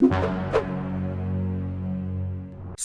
you.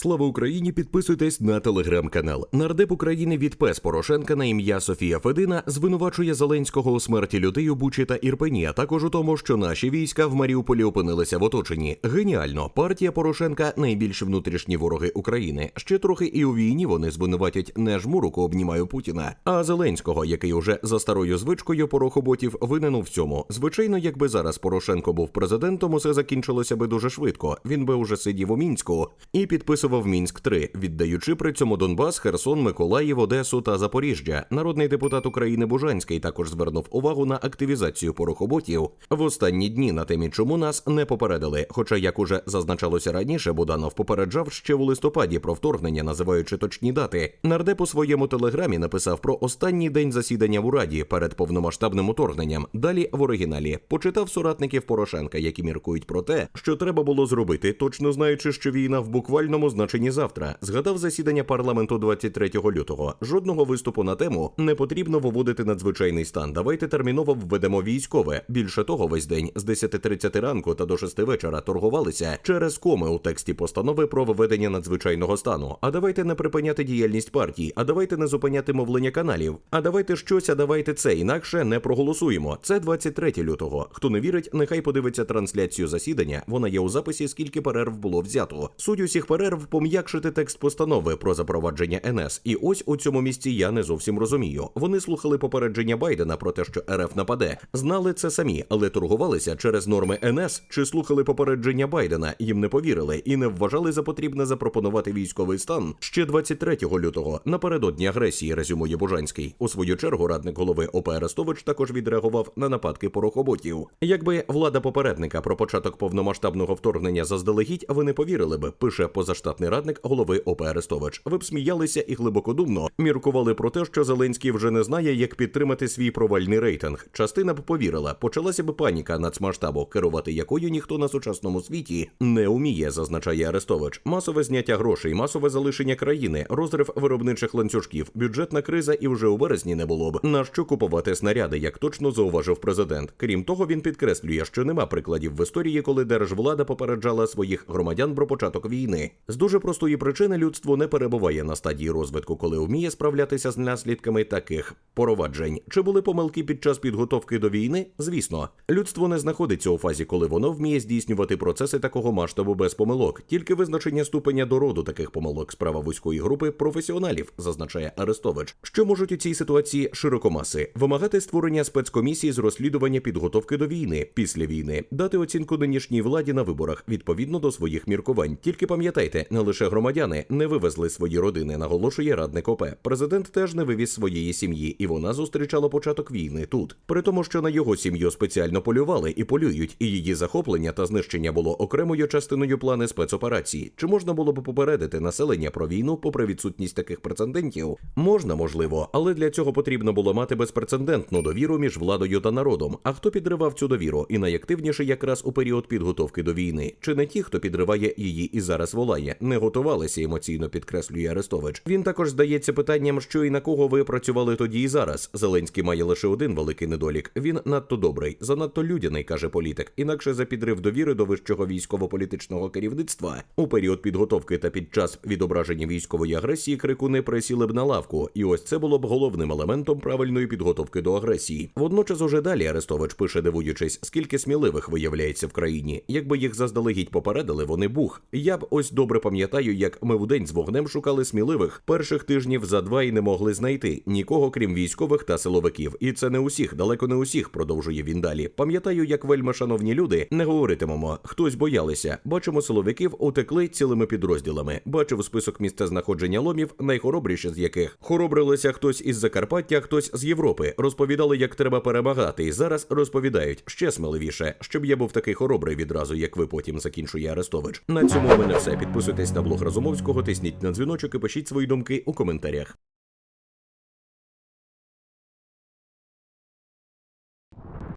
Слава Україні! Підписуйтесь на телеграм-канал. Нардеп України від ПЕС Порошенка на ім'я Софія Федина звинувачує Зеленського у смерті людей у Бучі та Ірпені, а також у тому, що наші війська в Маріуполі опинилися в оточенні. Геніально, партія Порошенка найбільші внутрішні вороги України. Ще трохи і у війні вони звинуватять не жму руку обнімаю Путіна, а Зеленського, який уже за старою звичкою порохоботів винен у всьому. Звичайно, якби зараз Порошенко був президентом, усе закінчилося би дуже швидко. Він би уже сидів у мінську і підписував мінськ 3 віддаючи при цьому Донбас, Херсон, Миколаїв, Одесу та Запоріжжя. Народний депутат України Бужанський також звернув увагу на активізацію порохоботів в останні дні на темі, чому нас не попередили. Хоча, як уже зазначалося раніше, Буданов попереджав ще у листопаді про вторгнення, називаючи точні дати. Нардеп у своєму телеграмі написав про останній день засідання в Ураді перед повномасштабним уторгненням. Далі в оригіналі почитав соратників Порошенка, які міркують про те, що треба було зробити, точно знаючи, що війна в буквальному значенні завтра. Згадав засідання парламенту 23 лютого. Жодного виступу на тему не потрібно виводити надзвичайний стан. Давайте терміново введемо військове. Більше того, весь день з 10.30 ранку та до 6 вечора торгувалися через коми у тексті постанови про введення надзвичайного стану. А давайте не припиняти діяльність партій, а давайте не зупиняти мовлення каналів. А давайте щось, а давайте це інакше не проголосуємо. Це 23 лютого. Хто не вірить, нехай подивиться трансляцію засідання. Вона є у записі, скільки перерв було взято. Суть усіх перерв пом'якшити текст постанови про запровадження НС. І ось у цьому місці я не зовсім розумію. Вони слухали попередження Байдена про те, що РФ нападе. Знали це самі, але торгувалися через норми НС чи слухали попередження Байдена. Їм не повірили і не вважали за потрібне запропонувати військовий стан ще 23 лютого напередодні агресії. Резюмує Бужанський. У свою чергу радник голови ОП Арестович також відреагував на нападки порохоботів. Якби влада попередника про початок повномасштабного вторгнення заздалегідь, ви не повірили би. Пише позаштатний радник голови ОП Арестович. Ви б сміялися і глибокодумно міркували про те, що Зеленський вже не знає, як підтримати свій провальний рейтинг. Частина б повірила, почалася б паніка нацмасштабу, керувати якою ніхто на сучасному світі не уміє, зазначає Арестович. Масове зняття грошей, масове залишення країни, розрив виробничих ланцюжків, бюджетна криза і вже у березні не було б. На що купувати снаряди, як точно зауважив президент. Крім того, він підкреслює, що нема прикладів в історії, коли держвлада попереджала своїх громадян про початок війни. З дуже простої причини людство не перебуває на стадії розвитку, коли вміє справлятися з наслідками таких проваджень. Чи були помилки під час підготовки до війни? Звісно, людство не знаходиться у фазі, коли воно вміє здійснювати процеси такого масштабу без помилок. Тільки визначення ступеня до роду таких помилок справа вузької групи професіоналів, зазначає Арестович. Що можуть у цій ситуації широкомаси вимагати створення спецкомісії з розслідування підготовки до війни після війни, дати оцінку нинішній владі на виборах відповідно до своїх міркувань. Тільки пам'ятайте, не лише громадяни не вивезли свої родини, наголошує радник ОП. Президент теж не вивіз своєї сім'ї, і вона зустрічала початок війни тут. При тому, що на його сім'ю спеціально полювали і полюють, і її захоплення та знищення було окремою частиною плани спецоперації. Чи можна було б попередити населення про війну, попри відсутність таких прецедентів? Можна, можливо, але для цього потрібно було мати безпрецедентну довіру між владою та народом. А хто підривав цю довіру і найактивніше якраз у період підготовки до війни? Чи не ті, хто підриває її і зараз волає, не готувалися емоційно підкреслює Арестович. Він також здається питанням, що і на кого ви працювали тоді і зараз. Зеленський має лише один великий недолік. Він надто добрий, занадто людяний, каже політик. Інакше за підрив довіри до вищого військово-політичного керівництва у період підготовки та під час відображення військової агресії крикуни присіли б на лавку, і ось це було б головним елементом правильної підготовки до агресії. Водночас, уже далі Арестович пише, дивуючись, скільки сміливих виявляється в країні. Якби їх заздалегідь попередили, вони бух. Я б ось добре пам'ятаю, як ми вдень з вогнем шукали сміливих перших тижнів за два і не могли знайти нікого, крім військових та силовиків. І це не усіх, далеко не усіх, продовжує він далі. Пам'ятаю, як вельми шановні люди не говоритимемо. Хтось боялися. Бачимо, силовиків утекли цілими підрозділами. Бачив список місця знаходження ломів, найхоробріші з яких хоробрилися хтось із Закарпаття, хтось з Європи. Розповідали, як треба перемагати, і зараз розповідають ще сміливіше, щоб я був такий хоробрий відразу, як ви потім закінчує Арестович. На цьому у мене все. Підписуйтесь на блог Разумовського, тисніть на дзвіночок і пишіть свої думки у коментарях.